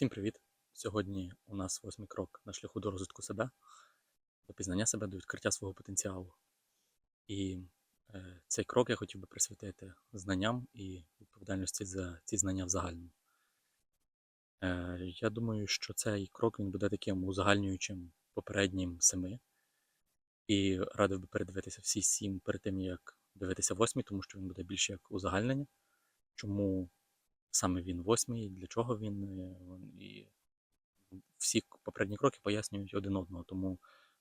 Всім привіт! Сьогодні у нас восьмий крок на шляху до розвитку себе, до пізнання себе, до відкриття свого потенціалу. І е, цей крок я хотів би присвятити знанням і відповідальності за ці знання в загальному. Е, я думаю, що цей крок він буде таким узагальнюючим попереднім семи. І радив би передивитися всі сім перед тим, як дивитися восьмий, тому що він буде більш як узагальнення. Чому саме він восьмий, для чого він. е, І всі попередні кроки пояснюють один одного, тому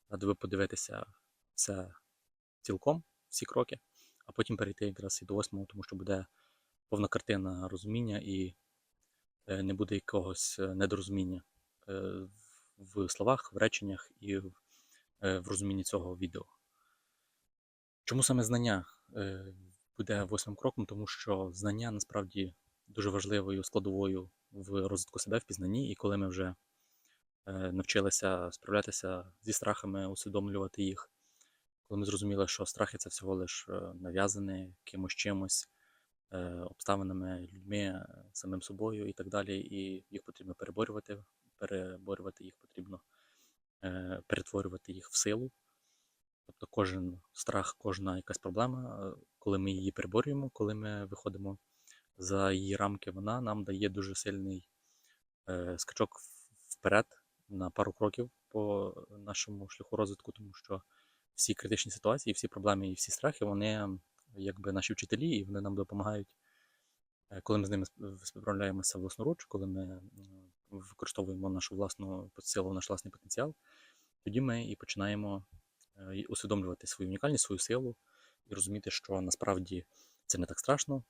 радив би подивитися все цілком, всі кроки, а потім перейти якраз і до восьмого, тому що буде повна картина розуміння і е, не буде якогось е, недорозуміння в- словах, в реченнях і в, розумінні цього відео. Чому саме знання буде восьмим кроком? Тому що знання насправді дуже важливою складовою в розвитку себе в пізнанні, і коли ми вже е, навчилися справлятися зі страхами, усвідомлювати їх, коли ми зрозуміли, що страхи це всього лиш е, нав'язане кимось чимось, е, обставинами, людьми, самим собою і так далі, і їх потрібно переборювати, переборювати їх потрібно, перетворювати їх в силу. Тобто кожен страх, кожна якась проблема, коли ми її переборюємо, коли ми виходимо за її рамки, вона нам дає дуже сильний е, скачок вперед на пару кроків по нашому шляху розвитку, тому що всі критичні ситуації, всі проблеми і всі страхи, вони якби наші вчителі, і вони нам допомагають, е, коли ми з ними сп- справляємося власноруч, коли ми використовуємо нашу власну силу, наш власний потенціал, тоді ми і починаємо е, усвідомлювати свою унікальність, свою силу і розуміти, що насправді це не так страшно,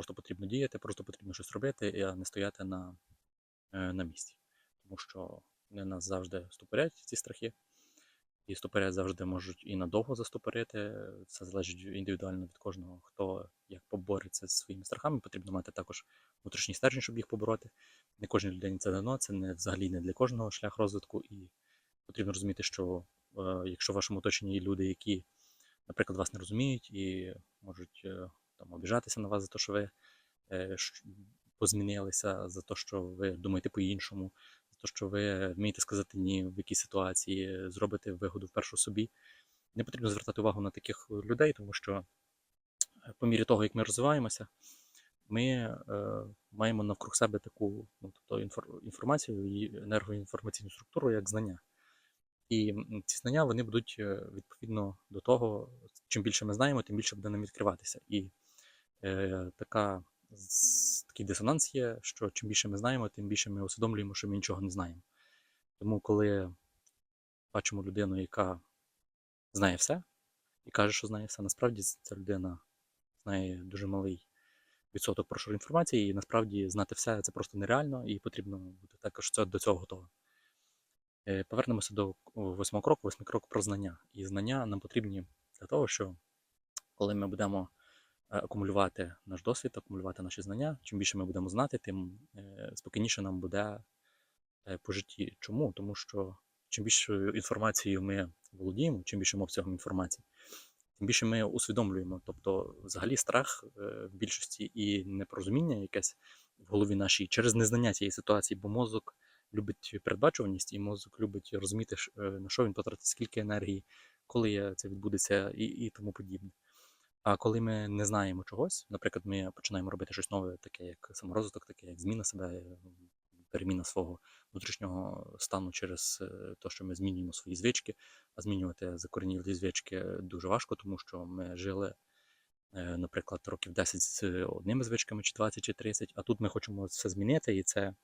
просто потрібно діяти, просто потрібно щось робити, а не стояти на, е, на місці. Тому що вони нас завжди ступорять, ці страхи, і ступорять завжди можуть і надовго заступорити. Це залежить індивідуально від кожного, хто як побореться зі своїми страхами. Потрібно мати також внутрішній стержень, щоб їх побороти. Не кожній людині це дано, це не взагалі не для кожного шлях розвитку, і потрібно розуміти, що е, якщо в вашому оточенні є люди, які, наприклад, вас не розуміють і можуть е, там обіжатися на вас за те, що ви е, позмінилися, за те, що ви думаєте по-іншому, за те, що ви вмієте сказати ні в якійсь ситуації, зробите вигоду вперше собі. Не потрібно звертати увагу на таких людей, тому що е, по мірі того, як ми розвиваємося, ми е, маємо навкруг себе таку ну, тобто інфор- інформацію і енергоінформаційну структуру, як знання. І ці знання вони будуть е, відповідно до того, чим більше ми знаємо, тим більше буде нам відкриватися. І е, така, такий дисонанс є, що чим більше ми знаємо, тим більше ми усвідомлюємо, що ми нічого не знаємо. Тому, коли бачимо людину, яка знає все, і каже, що знає все, насправді ця людина знає дуже малий відсоток прошару інформації, і насправді знати все це просто нереально, і потрібно бути також до цього готовим. Е, Повернемося до восьмого кроку, восьмий крок про знання. І знання нам потрібні для того, що коли ми будемо акумулювати наш досвід, акумулювати наші знання, чим більше ми будемо знати, тим е, спокійніше нам буде е, по житті. Чому? Тому що чим більшою інформацією ми володіємо, чим більшим обсягом інформації, тим більше ми усвідомлюємо. Тобто, взагалі, страх е, в більшості і непорозуміння якесь в голові нашій через незнання цієї ситуації, бо мозок любить передбачуваність, і мозок любить розуміти, е, на що він потратить, скільки енергії, коли е, це відбудеться, і, і тому подібне. А коли ми не знаємо чогось, наприклад, ми починаємо робити щось нове, таке як саморозвиток, таке як зміна себе, е, переміна свого внутрішнього стану через е, те, що ми змінюємо свої звички, а змінювати закоренілі звички дуже важко, тому що ми жили, е, наприклад, років 10 з одними звичками, чи 20, чи 30, а тут ми хочемо все змінити, і це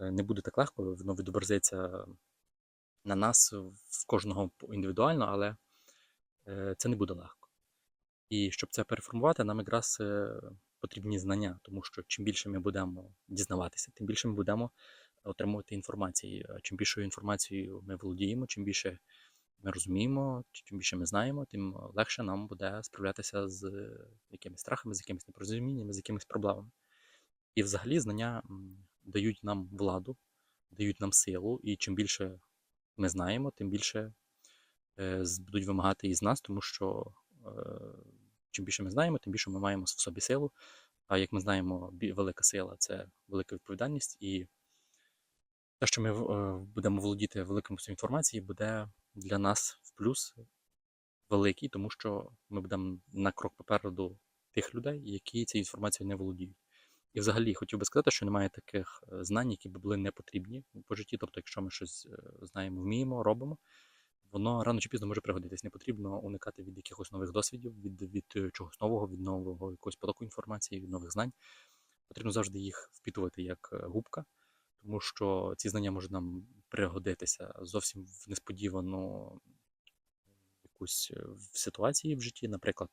е, не буде так легко, воно відобразиться на нас в кожного індивідуально, але е, це не буде легко. І щоб це переформувати, нам якраз е, потрібні знання, тому що чим більше ми будемо дізнаватися, тим більше ми будемо отримувати інформації. Чим більшою інформацією ми володіємо, чим більше ми розуміємо, чим більше ми знаємо, тим легше нам буде справлятися з якимись страхами, з якимись непорозуміннями, з якимись проблемами. І взагалі знання дають нам владу, дають нам силу, і чим більше ми знаємо, тим більше е, будуть вимагати із нас, тому що е, чим більше ми знаємо, тим більше ми маємо в собі силу. А як ми знаємо, велика сила це велика відповідальність, і Те, що ми е, будемо володіти великим інформації, буде для нас в плюс великий, тому що ми будемо на крок попереду тих людей, які цією інформацією не володіють. І взагалі хотів би сказати, що немає таких е, знань, які б були не потрібні по житті. Тобто, якщо ми щось е, знаємо, вміємо, робимо, воно рано чи пізно може пригодитись. Не потрібно уникати від якихось нових досвідів, від, від е, чогось нового, від нового якогось потоку інформації, від нових знань. Потрібно завжди їх впітувати як е, губка, тому що ці знання можуть нам пригодитися зовсім в несподівану якусь е, в ситуації в житті. Наприклад,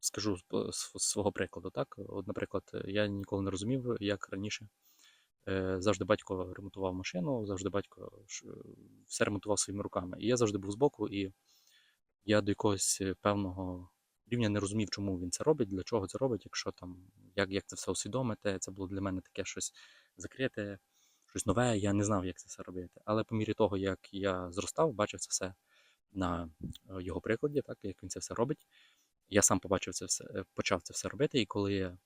скажу з свого прикладу, так? От, наприклад, я ніколи не розумів, як раніше. Е, Завжди батько ремонтував машину, завжди батько все ремонтував своїми руками. І я завжди був збоку, і я до якогось е, певного рівня не розумів, чому він це робить, для чого це робить, якщо там, як, як це все усвідомити. Це було для мене таке щось закрите, щось нове, я не знав, як це все робити. Але по мірі того, як я зростав, бачив це все на е, його прикладі, так, як він це все робить. Я сам побачив це все, е, почав це все робити, і коли е,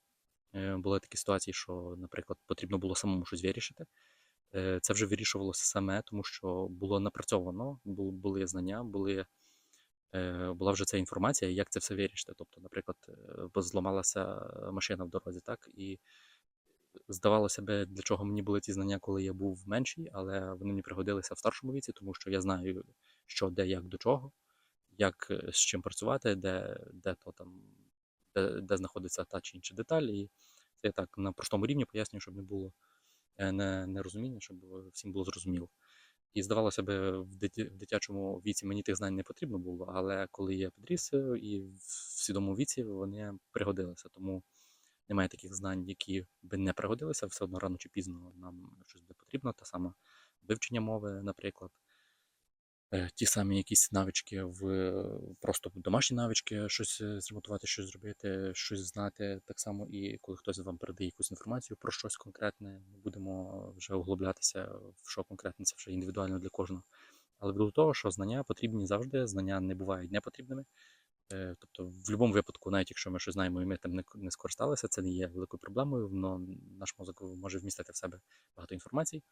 були такі ситуації, що, наприклад, потрібно було самому щось вирішити, е, це вже вирішувалося саме, тому що було напрацьовано, були знання, були, е, була вже ця інформація, як це все вирішити. Тобто, наприклад, е, зламалася машина в дорозі, так, і здавалося би, для чого мені були ці знання, коли я був менший, але вони мені пригодилися в старшому віці, тому що я знаю, що де, як до чого, як е, з чим працювати, де, де то там, де, де знаходиться та чи інша деталь. І це я так на простому рівні пояснюю, щоб не було е, не, нерозуміння, щоб всім було зрозуміло. І здавалося б, в дитячому віці мені тих знань не потрібно було, але коли я підріс е, і в свідомому віці вони пригодилися. Тому немає таких знань, які би не пригодилися, все одно рано чи пізно нам щось буде потрібно. Та сама вивчення мови, наприклад. Е, Ті самі якісь навички в просто домашні навички, щось е, зремонтувати, щось зробити, щось знати. Так само і коли хтось вам передає якусь інформацію про щось конкретне, ми будемо вже углублятися в що конкретне, це вже індивідуально для кожного. Але до того, що знання потрібні завжди, знання не бувають непотрібними. Е, Тобто, в будь-якому випадку, навіть якщо ми щось знаємо і ми не, не скористалися, це не є великою проблемою, воно наш мозок може вмістити в себе багато інформації.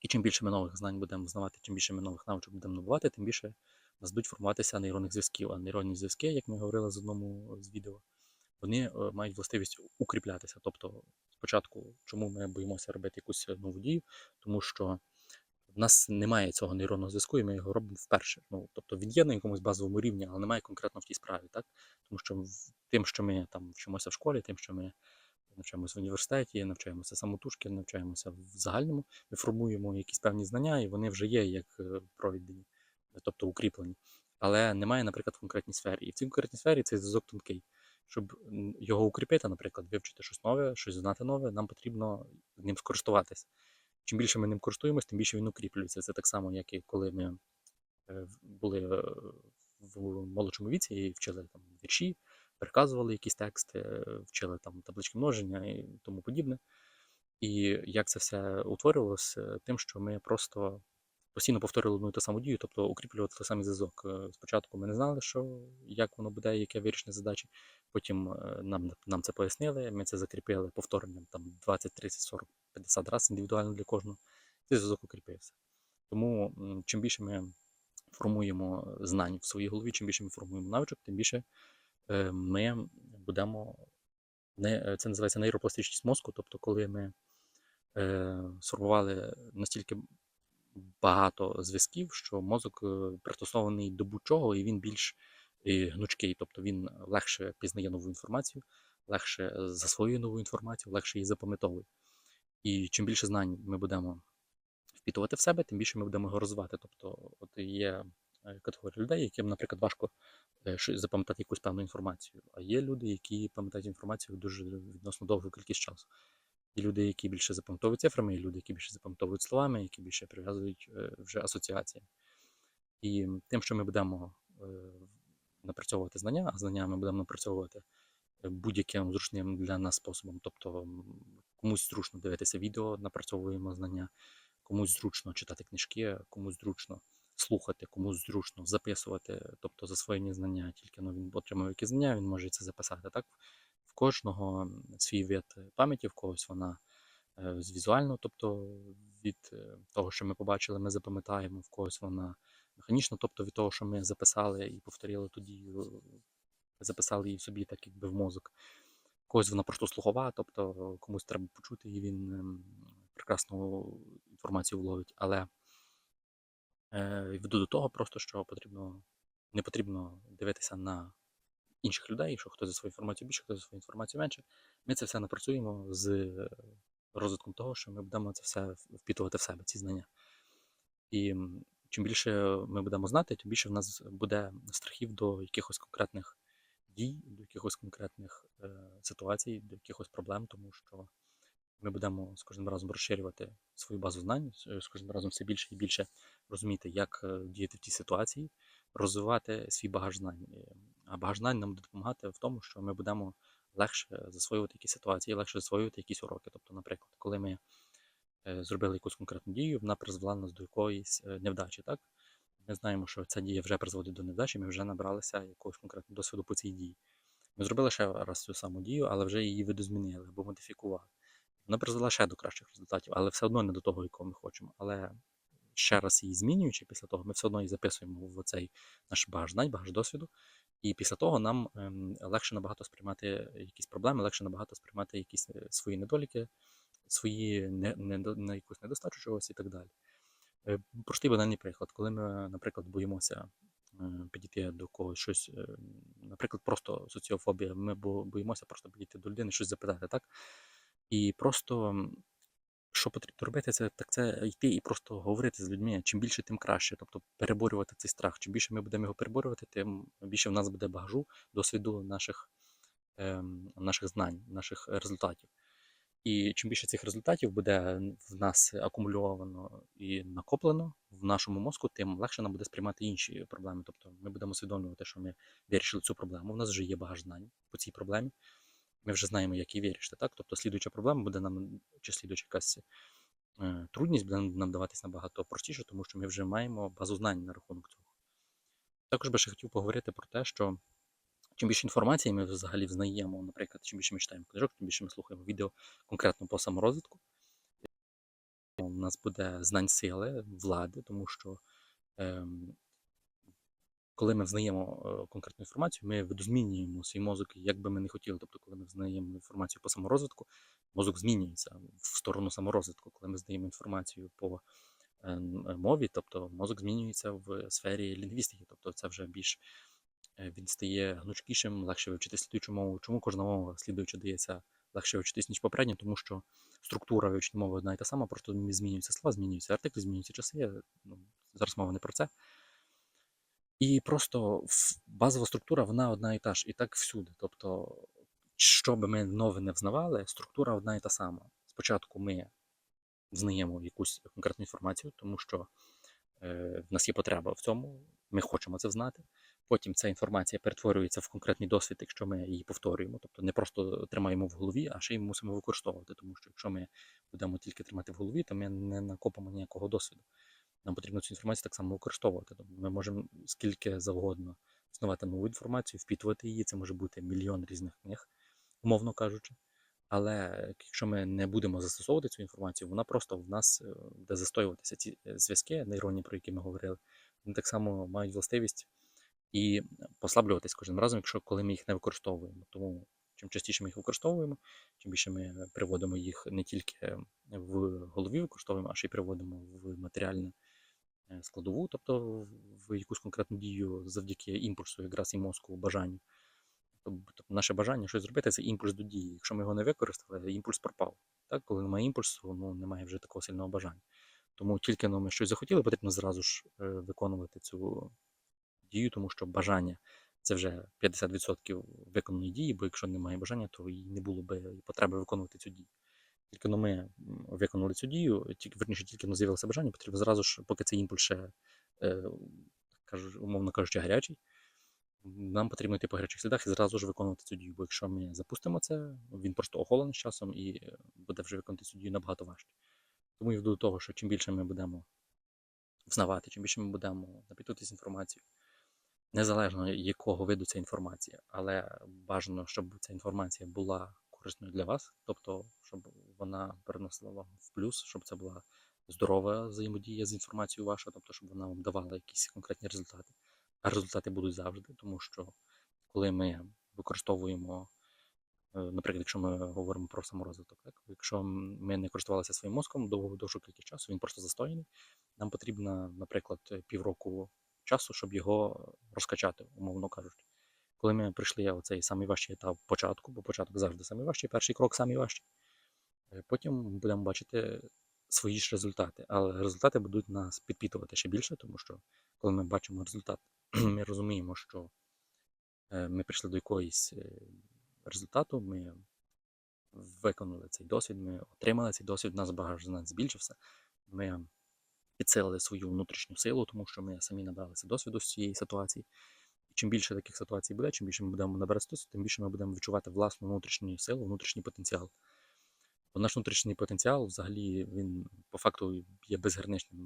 І чим більше ми нових знань будемо знавати, чим більше ми нових навичок будемо набувати, тим більше у нас будуть формуватися нейронних зв'язків. А нейронні зв'язки, як ми говорили з одному з відео, вони е, мають властивість укріплятися. Тобто, спочатку, чому ми боїмося робити якусь нову дію, тому що в нас немає цього нейронного зв'язку, і ми його робимо вперше. Ну, тобто він є на якомусь базовому рівні, але немає конкретно в тій справі. Так? Тому що тим, що ми там вчимося в школі, тим, що ми навчаємося в університеті, навчаємося самотужки, навчаємося в загальному, ми формуємо якісь певні знання, і вони вже є як е, пройдені, тобто укріплені. Але немає, наприклад, в конкретній сфері. І в цій конкретній сфері цей зв'язок тонкий. Щоб його укріпити, наприклад, вивчити щось нове, щось знати нове, нам потрібно ним скористуватися. Чим більше ми ним користуємось, тим більше він укріплюється. Це так само, як і коли ми е, були е, в молодшому віці і вчили там вірші, переказували якісь тексти, е, вчили там таблички множення і тому подібне. І як це все утворювалося? Тим, що ми просто постійно повторювали одну і ту саму дію, тобто укріплювати той самий зв'язок. Е, Спочатку ми не знали, що як воно буде, яке вирішення задачі. Потім е, нам, нам це пояснили, ми це закріпили повторенням там 20, 30, 40, 50 разів індивідуально для кожного. Цей зв'язок укріпився. Тому чим більше ми формуємо знань в своїй голові, чим більше ми формуємо навичок, тим більше е, ми будемо е, це називається нейропластичність мозку. Тобто, коли ми е, сформували настільки багато зв'язків, що мозок е, пристосований до будь-чого, і він більш е, гнучкий, тобто він легше пізнає нову інформацію, легше е, засвоює нову інформацію, легше її запам'ятовує. І чим більше знань ми будемо впітувати в себе, тим більше ми будемо його розвивати. Тобто, от є е, категорія людей, яким, наприклад, важко е, запам'ятати якусь певну інформацію. А є люди, які пам'ятають інформацію дуже відносно довгу кількість часу. Є люди, які більше запам'ятовують цифрами, є люди, які більше запам'ятовують словами, які більше прив'язують е, вже асоціації. І тим, що ми будемо е, напрацьовувати знання, а знання ми будемо напрацьовувати е, будь-яким зручним для нас способом. Тобто комусь зручно дивитися відео, напрацьовуємо знання, комусь зручно читати книжки, комусь зручно слухати, комусь зручно записувати, тобто засвоєні знання, тільки ну, він отримав якісь знання, він може це записати. Так? В кожного свій вид пам'яті, в когось вона е, з візуально, тобто від е, того, що ми побачили, ми запам'ятаємо, в когось вона механічно, тобто від того, що ми записали і повторили ту дію, записали її собі так якби в мозок. Когось вона просто слухова, тобто комусь треба почути, і він прекрасну інформацію вловить. Але е, веду до того просто, що потрібно, не потрібно дивитися на інших людей, що хтось за свою інформацію більше, хтось за свою інформацію менше. Ми це все напрацюємо з е, розвитком того, що ми будемо це все впітувати в себе, ці знання. І чим більше ми будемо знати, тим більше в нас буде страхів до якихось конкретних дій, до якихось конкретних е, ситуацій, до якихось проблем, тому що ми будемо з кожним разом розширювати свою базу знань, з кожним разом все більше і більше розуміти, як е, діяти в тій ситуації, розвивати свій багаж знань. А багаж знань нам буде допомагати в тому, що ми будемо легше засвоювати якісь ситуації, легше засвоювати якісь уроки. Тобто, наприклад, коли ми е, зробили якусь конкретну дію, вона призвела нас до якоїсь е, невдачі, так? Ми знаємо, що ця дія вже призводить до невдачі, ми вже набралися якогось конкретного досвіду по цій дії. Ми зробили ще раз цю саму дію, але вже її видозмінили або модифікували. Вона призвела ще до кращих результатів, але все одно не до того, якого ми хочемо. Але ще раз її змінюючи після того, ми все одно її записуємо в цей наш багаж знань, багаж досвіду. І після того нам ем, легше набагато сприймати якісь проблеми, легше набагато сприймати якісь е, свої недоліки, свої не, не, не якусь недостачу чогось і так далі. Е, Простий банальний приклад, коли ми, наприклад, боїмося е, підійти до когось щось, наприклад, просто соціофобія, ми бо- боїмося просто підійти до людини, щось запитати, так? І просто що потрібно робити, це так це йти і просто говорити з людьми. Чим більше, тим краще. Тобто переборювати цей страх. Чим більше ми будемо його переборювати, тим більше в нас буде багажу, досвіду наших, ем, наших знань, наших результатів. І чим більше цих результатів буде в нас акумульовано і накоплено в нашому мозку, тим легше нам буде сприймати інші проблеми. Тобто ми будемо усвідомлювати, що ми вирішили цю проблему. У нас вже є багаж знань по цій проблемі. Ми вже знаємо, як її вирішити. Так? Тобто слідуюча проблема буде нам, чи слідуюча якась е, трудність буде нам даватись набагато простіше, тому що ми вже маємо базу знань на рахунок цього. Також би ще хотів поговорити про те, що чим більше інформації ми взагалі взнаємо, наприклад, чим більше ми читаємо книжок, тим більше ми слухаємо відео конкретно по саморозвитку. У нас буде знань сили, влади, тому що ем, коли ми взнаємо е, конкретну інформацію, ми видозмінюємо свій мозок, як би ми не хотіли. Тобто, коли ми взнаємо інформацію по саморозвитку, мозок змінюється в сторону саморозвитку. Коли ми здаємо інформацію по е, е, мові, тобто мозок змінюється в сфері лінгвістики, тобто це вже більш він стає гнучкішим, легше вивчити слідуючу мову. Чому кожна мова слідуюча дається легше вчитись, ніж попередня, тому що структура вивчення мови одна і та сама, просто змінюються слова, змінюються артиклі, змінюються часи. Ну, зараз мова не про це. І просто базова структура вона одна і та ж, і так всюди. Тобто, що би ми нове не взнавали, структура одна і та сама. Спочатку ми взнаємо якусь конкретну інформацію, тому що е, в нас є потреба в цьому, ми хочемо це знати. Потім ця інформація перетворюється в конкретний досвід, якщо ми її повторюємо. Тобто не просто тримаємо в голові, а ще й мусимо використовувати. Тому що якщо ми будемо тільки тримати в голові, то ми не накопимо ніякого досвіду. Нам потрібно цю інформацію так само використовувати. Тобто ми можемо скільки завгодно існувати нову інформацію, впітувати її. Це може бути мільйон різних книг, умовно кажучи. Але якщо ми не будемо застосовувати цю інформацію, вона просто в нас е, буде застоюватися. Ці е, зв'язки нейронні, про які ми говорили, вони так само мають властивість і послаблюватись кожним разом, якщо коли ми їх не використовуємо. Тому чим частіше ми їх використовуємо, чим більше ми приводимо їх не тільки в голові використовуємо, а ще й приводимо в матеріальне е, складову, тобто в якусь конкретну дію завдяки імпульсу, якраз і мозку, бажанню. Тобто наше бажання щось зробити це імпульс до дії. Якщо ми його не використали, імпульс пропав. Так? Коли немає імпульсу, ну немає вже такого сильного бажання. Тому тільки ну, ми щось захотіли, потрібно зразу ж е, виконувати цю дію, тому що бажання це вже 50% виконаної дії, бо якщо немає бажання, то і не було би потреби виконувати цю дію. Тільки ну, ми виконали цю дію, тільки верніше, тільки ну, з'явилося бажання, потрібно зразу ж, поки цей імпульс ще, е, кажу, умовно кажучи, гарячий, нам потрібно йти по гарячих слідах і зразу ж виконувати цю дію. Бо якщо ми запустимо це, він просто охолений з часом і буде вже виконати цю дію набагато важче. Тому веду до того, що чим більше ми будемо взнавати, чим більше ми будемо напитуватись інформацією, незалежно якого виду ця інформація, але бажано, щоб ця інформація була корисною для вас, тобто, щоб вона переносила вам в плюс, щоб це була здорова взаємодія з інформацією ваша, тобто, щоб вона вам давала якісь конкретні результати. А результати будуть завжди, тому що коли ми використовуємо, е, наприклад, якщо ми говоримо про саморозвиток, так? якщо ми не користувалися своїм мозком довгу довшу кількість часу, він просто застояний, нам потрібно, наприклад, півроку часу, щоб його розкачати, умовно кажучи. Коли ми прийшли в цей самий важчий етап початку, бо початок завжди самий важчий, перший крок самий важчий, е, потім будемо бачити свої ж результати. Але результати будуть нас підпитувати ще більше, тому що коли ми бачимо результат, ми розуміємо, що е, ми прийшли до якоїсь е, результату, ми виконали цей досвід, ми отримали цей досвід, у нас багаж знань збільшився. Ми підсилили свою внутрішню силу, тому що ми самі набралися досвіду з цієї ситуації. Чим більше таких ситуацій буде, чим більше ми будемо набиратися тим більше ми будемо відчувати власну внутрішню силу, внутрішній потенціал. Бо наш внутрішній потенціал, взагалі, він по факту є безграничним.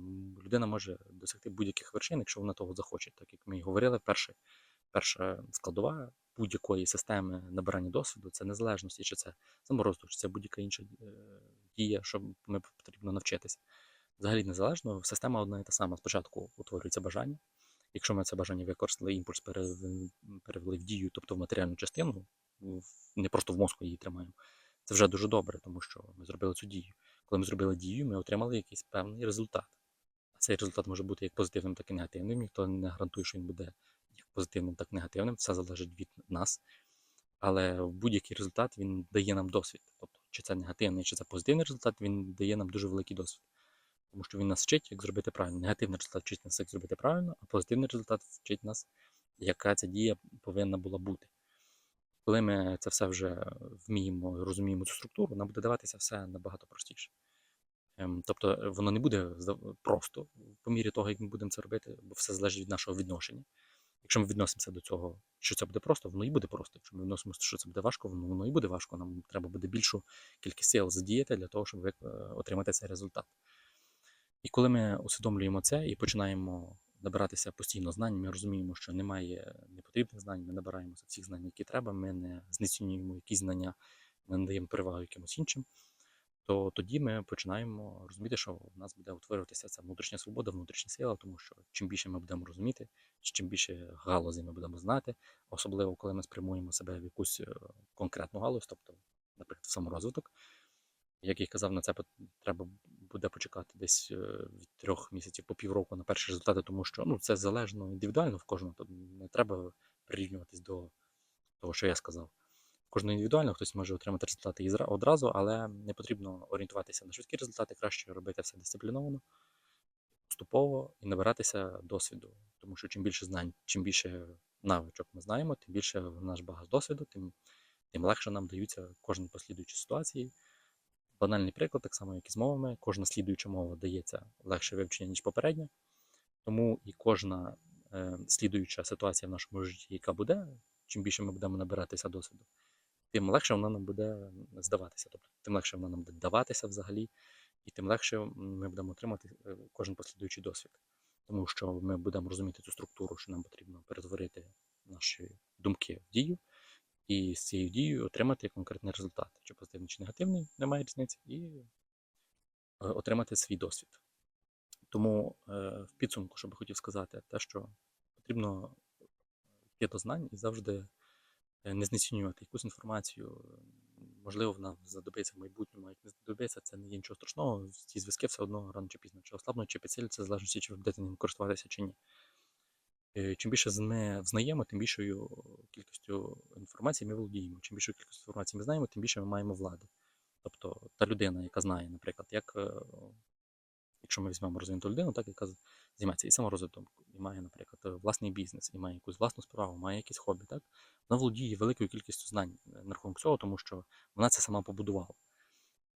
Людина може досягти будь-яких вершин, якщо вона того захоче. Так як ми і говорили, перше, перша складова будь-якої системи набирання досвіду це незалежності, чи це саморозвиток, чи це будь-яка інша е, дія, що ми потрібно навчитися. Взагалі незалежно, система одна і та сама. Спочатку утворюється бажання. Якщо ми це бажання використали, імпульс перевели, в дію, тобто в матеріальну частину, не просто в мозку її тримаємо. Це вже дуже добре, тому що ми зробили цю дію. Коли ми зробили дію, ми отримали якийсь певний результат. А цей результат може бути як позитивним, так і негативним. Ніхто не гарантує, що він буде як позитивним, так і негативним. Все залежить від нас. Але будь-який результат він дає нам досвід. Тобто, чи це негативний, чи це позитивний результат, він дає нам дуже великий досвід. Тому що він нас вчить, як зробити правильно. Негативний результат вчить нас, як зробити правильно, а позитивний результат вчить нас, яка ця дія повинна була бути. Коли ми це все вже вміємо розуміємо цю структуру, нам буде даватися все набагато простіше. Ем, Тобто е, воно не буде просто по мірі того, як ми будемо це робити, бо все залежить від нашого відношення. Якщо ми відносимося до цього, що це буде просто, воно і буде просто. Якщо ми відносимося, що це буде важко, воно, воно і буде важко. Нам треба буде більшу кількість сил задіяти для того, щоб е, отримати цей результат. І коли ми усвідомлюємо це і починаємо набиратися постійно знань, ми розуміємо, що немає непотрібних знань, ми набираємося всіх знань, які треба, ми не знецінюємо якісь знання, не надаємо перевагу якимось іншим, то тоді ми починаємо розуміти, що в нас буде утворюватися ця внутрішня свобода, внутрішня сила, тому що чим більше ми будемо розуміти, чим більше галузей ми будемо знати, особливо коли ми спрямуємо себе в якусь е, конкретну галузь, тобто, наприклад, в саморозвиток, як я казав, на це треба буде почекати десь е, від трьох місяців по півроку на перші результати, тому що ну, це залежно індивідуально в кожного. Тобто не треба прирівнюватись до того, що я сказав. Кожного індивідуально хтось може отримати результати і одразу, але не потрібно орієнтуватися на швидкі результати, краще робити все дисципліновано, поступово і набиратися досвіду. Тому що чим більше знань, чим більше навичок ми знаємо, тим більше в наш багаж досвіду, тим, тим легше нам даються кожні послідуючі ситуації. Банальний приклад, так само, як і з мовами. Кожна слідуюча мова дається легше вивчення, ніж попередня. Тому і кожна е, слідуюча ситуація в нашому житті, яка буде, чим більше ми будемо набиратися досвіду, тим легше вона нам буде здаватися. Тобто, тим легше вона нам буде даватися взагалі, і тим легше ми будемо отримати е, кожен послідуючий досвід. Тому що ми будемо розуміти цю структуру, що нам потрібно перетворити наші думки в дію, і з цією дією отримати конкретний результат, чи позитивний, чи негативний, немає різниці, і е, отримати свій досвід. Тому е, в підсумку, що би хотів сказати, те, що потрібно йти до знань і завжди е, не знецінювати якусь інформацію. Можливо, вона знадобиться в майбутньому, як не знадобиться, це не є нічого страшного. Ці зв'язки все одно рано чи пізно, чи ослабнуть, чи підсиляться, в залежності, чи ви будете ним користуватися чи ні. Е, Чим більше ми взнаємо, тим більшою кількістю інформації ми володіємо. Чим більшу кількість інформації ми знаємо, тим більше ми маємо влади. Тобто та людина, яка знає, наприклад, як е, якщо ми візьмемо розвинуту людину, так яка займається і саморозвитком, і має, наприклад, е, власний бізнес, і має якусь власну справу, має якісь хобі, так вона володіє великою кількістю знань на рахунок цього, тому що вона це сама побудувала.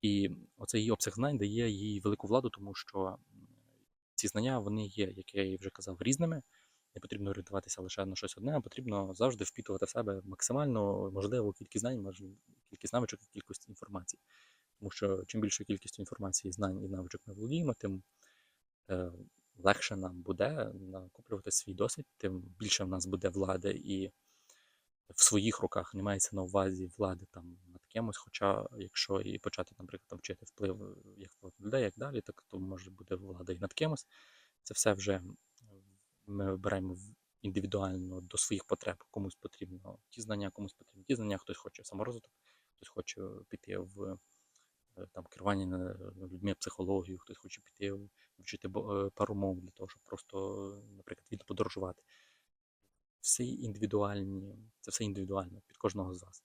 І оцей її обсяг знань дає їй велику владу, тому що ці знання вони є, як я вже казав, різними. Не потрібно орієнтуватися лише на щось одне, а потрібно завжди впітувати в себе максимально можливу кількість знань, кількість навичок і кількість інформації. Тому що чим більшою кількістю інформації, знань і навичок ми володіємо, тим е, легше нам буде накоплювати свій досвід, тим більше в нас буде влади і в своїх руках, не мається на увазі влади там над кимось. Хоча, якщо і почати, наприклад, там вчити вплив як людей, як далі, так то може бути влада і над кимось. Це все вже ми вибираємо індивідуально до своїх потреб. Комусь потрібно ті знання, комусь потрібні ті знання, хтось хоче саморозвиток, хтось хоче піти в е, там керування людьми психологію, хтось хоче піти вчити е, пару мов для того, щоб просто, е, наприклад, вільно подорожувати. Всі індивідуальні, це все індивідуально під кожного з вас.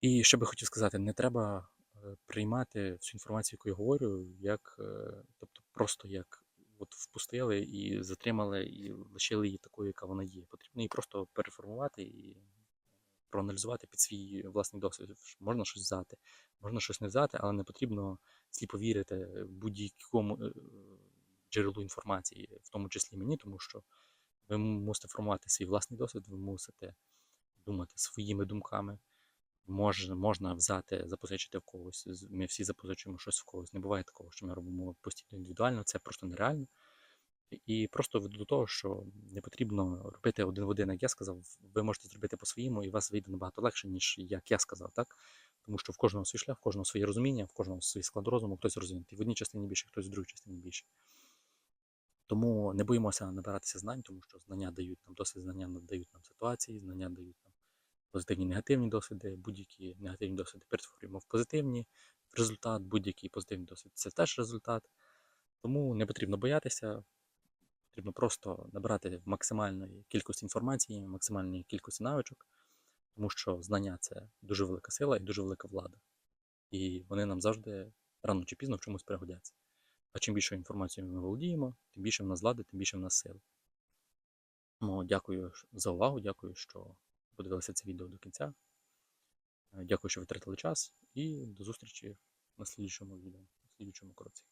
І що би хотів сказати, не треба е, приймати всю інформацію, яку я говорю, як, е, тобто просто як от впустили і затримали, і лишили її такою, яка вона є. Потрібно її просто переформувати і проаналізувати під свій власний досвід. Можна щось взяти, можна щось не взяти, але не потрібно сліпо вірити будь-якому е, джерелу інформації, в тому числі мені, тому що ви мусите формувати свій власний досвід, ви мусите думати своїми думками. Можна, можна взяти, запозичити в когось. Ми всі запозичуємо щось в когось. Не буває такого, що ми робимо постійно індивідуально, це просто нереально. І просто до того, що не потрібно робити один в один, як я сказав. Ви можете зробити по-своєму, і вас вийде набагато легше, ніж як я сказав, так? Тому що в кожного свій шлях, в кожного своє розуміння, в кожного свій склад розуму, хтось розвинутий в одній частині більше, хтось в другій частині більше. Тому не боїмося набиратися знань, тому що знання дають нам досвід, знання дають нам ситуації, знання дають позитивні негативні досвіди, будь-які негативні досвіди перетворюємо в позитивні в результат, будь-який позитивний досвід це теж результат. Тому не потрібно боятися, потрібно просто набирати максимальної кількості інформації, максимальної кількості навичок, тому що знання це дуже велика сила і дуже велика влада. І вони нам завжди рано чи пізно в чомусь пригодяться. А чим більше інформацією ми володіємо, тим більше в нас влади, тим більше в нас сили. Тому дякую за увагу, дякую, що подивилися це відео до кінця. Е, Дякую, що витратили час, і до зустрічі на слідчому відео, на слідчому.